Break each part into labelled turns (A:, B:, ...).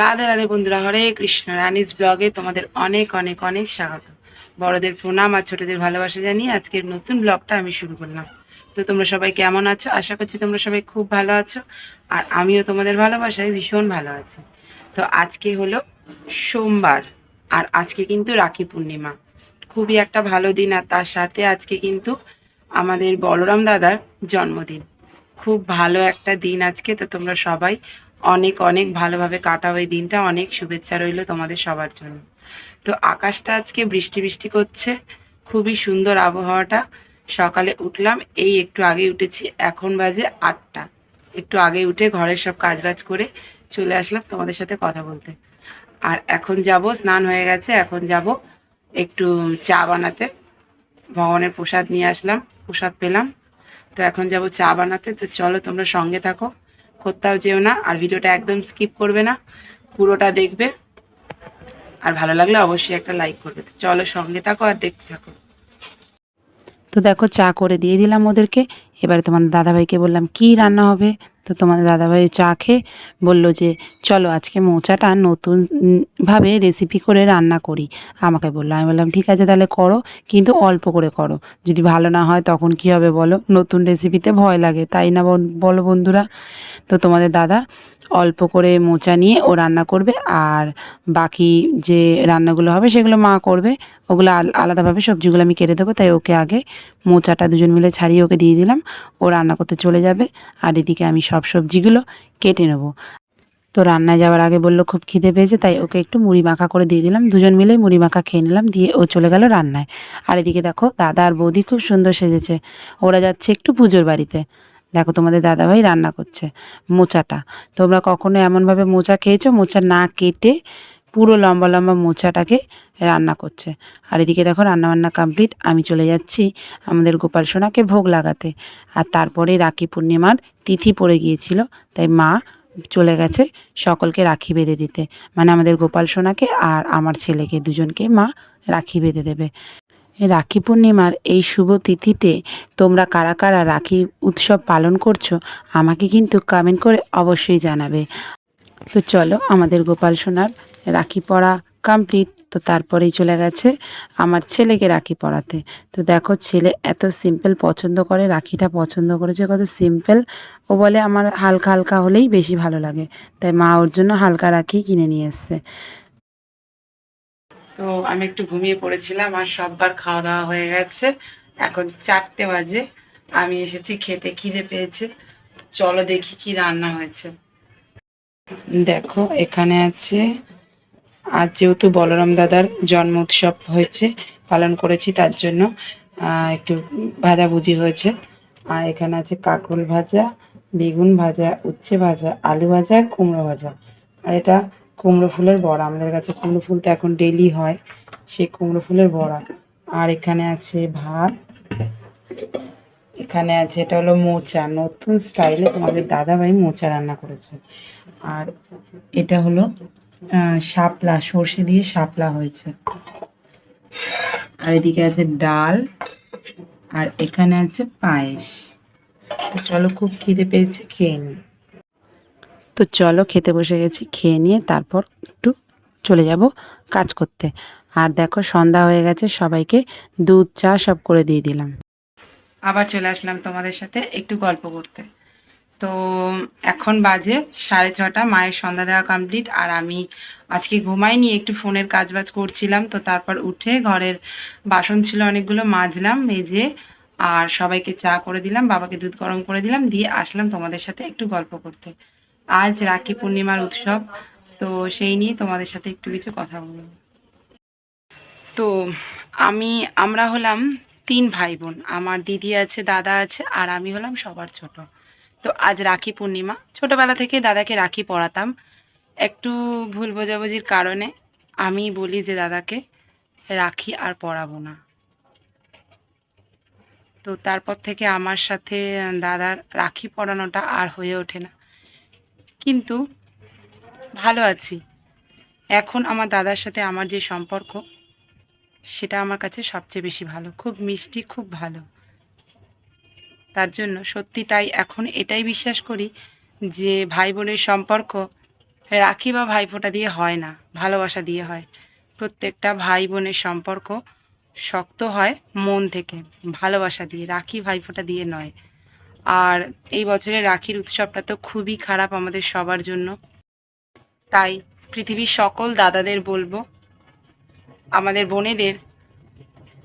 A: রাধে রাধে বন্ধুরা, হরে কৃষ্ণ, রানিস ব্লগে তোমাদের অনেক অনেক অনেক স্বাগত। বড়দের প্রণাম আর ছোটদের ভালোবাসা জানিয়ে আজকের নতুন ব্লগটা আমি শুরু করলাম। তো তোমরা সবাই কেমন আছো? আশা করছি তোমরা সবাই খুব ভালো আছো আর আমিও তোমাদের ভালোবাসায় ভীষণ ভালো আছি। তো আজকে হলো সোমবার আর আজকে কিন্তু রাখি পূর্ণিমা। খুবই একটা ভালো দিন আর তার সাথে আজকে কিন্তু আমাদের বলরাম দাদার জন্মদিন। খুব ভালো একটা দিন আজকে, তো তোমরা সবাই অনেক অনেক ভালোভাবে কাটাও এই দিনটা। অনেক শুভেচ্ছা রইল তোমাদের সবার জন্য। তো আকাশটা আজকে বৃষ্টি বৃষ্টি করছে। খুবই সুন্দর আবহাওয়াটা। সকালে উঠলাম, এই একটু আগে উঠেছি। এখন বাজে আটটা। একটু আগে উঠে ঘরের সব কাজবাজ করে চলে আসলাম তোমাদের সাথে কথা বলতে। আর এখন যাব, স্নান হয়ে গেছে, এখন যাব একটু চা বানাতে। ভগবানের প্রসাদ নিয়ে আসলাম, প্রসাদ পেলাম। তো এখন যাব চা বানাতে। তো চলো তোমরা সঙ্গে থাকো। কোথাও যেও না আর ভিডিওটা একদম স্কিপ করবে না, পুরোটা দেখবে। আর ভালো লাগলে অবশ্যই একটা লাইক করবে। চলো সঙ্গে থাকো আর দেখতে থাকো।
B: তো দেখো চা করে দিয়ে দিলাম ওদেরকে। এবারে তোমার দাদাভাইকে বললাম, কি রান্না হবে? তো তোমাদের দাদাভাই চা খেয়ে বলল যে, চলো আজকে মোচাটা নতুনভাবে ভাবে রেসিপি করে রান্না করি। আমাকে বলল, আমি বললাম, ঠিক আছে, তাহলে করো, কিন্তু অল্প করে করো। যদি ভালো না হয়, তখন কি হবে বলো? নতুন রেসিপিতে ভয় লাগে, তাই না বলো বন্ধুরা? তো তোমাদের দাদা অল্প করে মোচা নিয়ে ও রান্না করবে আর বাকি যে রান্নাগুলো হবে সেগুলো মা করবে। ওগুলো আল- আলাদাভাবে সবজিগুলো আমি কেটে দেবো, তাই ওকে আগে মোচাটা দুজন মিলে ছাড়িয়ে ওকে দিয়ে দিলাম। ও রান্না করতে চলে যাবে আর এদিকে আমি সব সবজিগুলো কেটে নেব। তো রান্নায় যাওয়ার আগে বলল, খুব খিদে পেয়েছে, তাই ওকে একটু মুড়ি মাখা করে দিয়ে দিলাম। দুজন মিলে মুড়ি মাখা খেয়ে নিলাম, দিয়ে ও চলে গেল রান্নায়। আর এদিকে দেখো, দাদা আর বৌদি খুব সুন্দর সেজেছে। ওরা যাচ্ছে একটু পুজোর বাড়িতে। দেখো তোমাদের দাদাভাই রান্না করছে মোচাটা। তোমরা কখনো এমনভাবে মোচা খেয়েছো? মোচা না কেটে পুরো লম্বা লম্বা মোচাটাকে রান্না করছে। আর এদিকে দেখো রান্নাবান্না কমপ্লিট আমি চলে যাচ্ছি আমাদের গোপাল সোনাকে ভোগ লাগাতে। আর তারপরে রাখি পূর্ণিমার তিথি পড়ে গিয়েছিল, তাই মা চলে গেছে সকলকে রাখি বেঁধে দিতে। মানে আমাদের গোপাল সোনাকে আর আমার ছেলেকে দুজনকে মা রাখি বেঁধে দেবে। রাখি পূর্ণিমার এই শুভ তিথিতে তোমরা কারা কারা রাখি উৎসব পালন করছ, আমাকে কিন্তু কমেন্ট করে অবশ্যই জানাবে। তো চলো আমাদের গোপাল সোনার রাখি পরা কমপ্লিট তো তারপরেই চলে গেছে আমার ছেলেকে রাখি পরাতে তো দেখো ছেলে এত সিম্পল পছন্দ করে, রাখিটা পছন্দ করেছে, কত সিম্পল ও বলে আমার হালকা হালকা হলেই বেশি ভালো লাগে, তাই মা ওর জন্য হালকা রাখি কিনে নিয়ে এসছে।
A: তো আমি একটু ঘুমিয়ে পড়েছিলাম আর সববার খাওয়া দাওয়া হয়ে গেছে। এখন চারটে বাজে। আমি এসেছি, খেতে খিদে পেয়েছে। চলো দেখি কি রান্না হয়েছে। দেখো, এখানে আছে আজ যেহেতু বলরাম দাদার জন্ম উৎসব হয়েছে, পালন করেছি তার জন্য একটু ভাজাভুজি হয়েছে। আর এখানে আছে কাঁকরোল ভাজা, বেগুন ভাজা, উচ্ছে ভাজা, আলু ভাজা আর কুমড়ো ভাজা। আর এটা কুমড়ো ফুলের বড়া। আমাদের কাছে কুমড়ো ফুল তো এখন ডেলি হয়, সেই কুমড়ো ফুলের বড়া। আর এখানে আছে ভাত, এখানে আছে এটা হলো মোচা। নতুন স্টাইলে তোমাদের দাদাভাই মোচা রান্না করেছে। আর এটা হলো শাপলা, সর্ষে দিয়ে শাপলা হয়েছে। আর এদিকে আছে ডাল, আর এখানে আছে পায়েস। চলো খুব খিদে পেয়েছে, খেয়ে নিই।
B: তো চলো খেতে বসে গেছি, খেয়ে নিয়ে তারপর একটু চলে যাব কাজ করতে। আর দেখো সন্ধ্যা হয়ে গেছে, সবাইকে দুধ, চা সব করে দিয়ে দিলাম।
A: আবার চলে আসলাম তোমাদের সাথে একটু গল্প করতে। তো এখন বাজে সাড়ে ছটা, মায়ের সন্ধ্যা দেওয়া কমপ্লিট আর আমি আজকে ঘুমাইনি, একটু ফোনের কাজবাজ করছিলাম, তো তারপর উঠে ঘরের বাসন ছিল অনেকগুলো মাজলাম, মেজে আর সবাইকে চা করে দিলাম, বাবাকে দুধ গরম করে দিলাম, দিয়ে আসলাম তোমাদের সাথে একটু গল্প করতে। আজ রাখি পূর্ণিমার উৎসব, তো সেই নিয়ে তোমাদের সাথে একটু কিছু কথা বলব। তো আমি, আমরা হলাম তিন ভাই বোন আমার দিদি আছে, দাদা আছে, আর আমি হলাম সবার ছোট। তো আজ রাখি পূর্ণিমা। ছোটবেলা থেকে দাদাকে রাখি পড়াতাম। একটু ভুল বোঝাবুঝির কারণে আমি বলি যে, দাদাকে রাখি আর পড়াবো না। তো তারপর থেকে আমার সাথে দাদার রাখি পড়ানোটা আর হয়ে ওঠে না। কিন্তু ভালো আছি। এখন আমার দাদার সাথে আমার যে সম্পর্ক, সেটা আমার কাছে সবচেয়ে বেশি ভালো। খুব মিষ্টি, খুব ভালো। তার জন্য সত্যি তাই এখন এটাই বিশ্বাস করি যে ভাই বোনের সম্পর্ক রাখি বা ভাইফোঁটা দিয়ে হয় না, ভালোবাসা দিয়ে হয়। প্রত্যেকটা ভাই বোনের সম্পর্ক শক্ত হয় মন থেকে, ভালোবাসা দিয়ে, রাখি ভাইফোঁটা দিয়ে নয়। আর এই বছরে রাখির উৎসবটা তো খুবই খারাপ আমাদের সবার জন্য। তাই পৃথিবীর সকল দাদাদের বলব, আমাদের বোনেদের,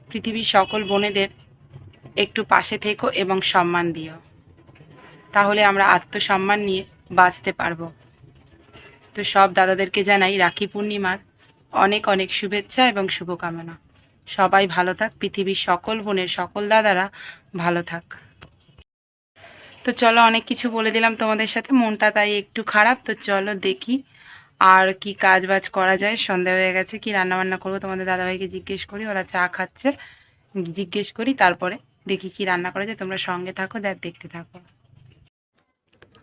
A: পৃথিবীর সকল বোনেদের একটু পাশে থেকো এবং সম্মান দিও। তাহলে আমরা আত্মসম্মান নিয়ে বাঁচতে পারব। তো সব দাদাদেরকে জানাই রাখি পূর্ণিমার অনেক অনেক শুভেচ্ছা এবং শুভকামনা। সবাই ভালো থাক, পৃথিবীর সকল বোনের সকল দাদারা ভালো থাক। তো চলো অনেক কিছু বলে দিলাম তোমাদের সাথে। মনটা তাই একটু খারাপ, তো চলো দেখি আর কি কাজ বাজ করা যায়। সন্ধ্যা হয়ে গেছে, কি রান্না বান্না করব তোমাদের দাদাভাইকে জিজ্ঞেস করি, ওরা চা খাচ্ছে। জিজ্ঞেস করি, তারপরে দেখি কি রান্না করা যায়। তোমরা সঙ্গে থাকো, দেখ দেখতে থাকো।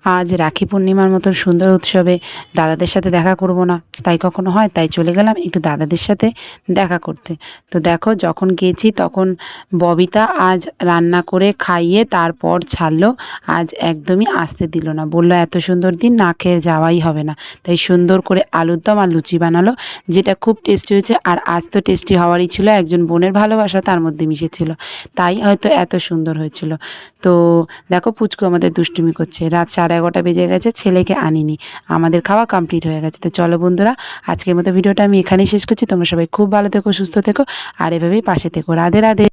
B: আজ রাখি পূর্ণিমার মতন সুন্দর উৎসবে দাদাদের সাথে দেখা করব না। তাই কখনো হয়, তাই চলে গেলাম একটু দাদাদের সাথে দেখা করতে। তো দেখো, যখন গেছি তখন ববিতা আজ রান্না করে খাইয়ে তারপর ছাড়লো। আজ একদমই আসতে দিল না। বলল, এত সুন্দর দিন না খেয়ে যাওয়াই হবে না। তাই সুন্দর করে আলুর দম আর লুচি বানালো, যেটা খুব টেস্টি হয়েছে আর আজ তো টেস্টি হওয়ারই ছিল। একজন বোনের ভালোবাসা তার মধ্যে মিশেছিল। তাই হয়তো এত সুন্দর হয়েছিল। তো দেখো, পুচকু আমাদের দুষ্টুমি করছে। রাত সাড়ে এগারোটা বেজে গেছে, ছেলেকে আনিনি। আমাদের খাওয়া কমপ্লিট হয়ে গেছে। তো চলো বন্ধুরা, আজকের মতো ভিডিওটা আমি এখানেই শেষ করছি। তোমরা সবাই খুব ভালো থেকো, সুস্থ থেকো, আর এভাবেই পাশে থেকো। রাধে রাধে।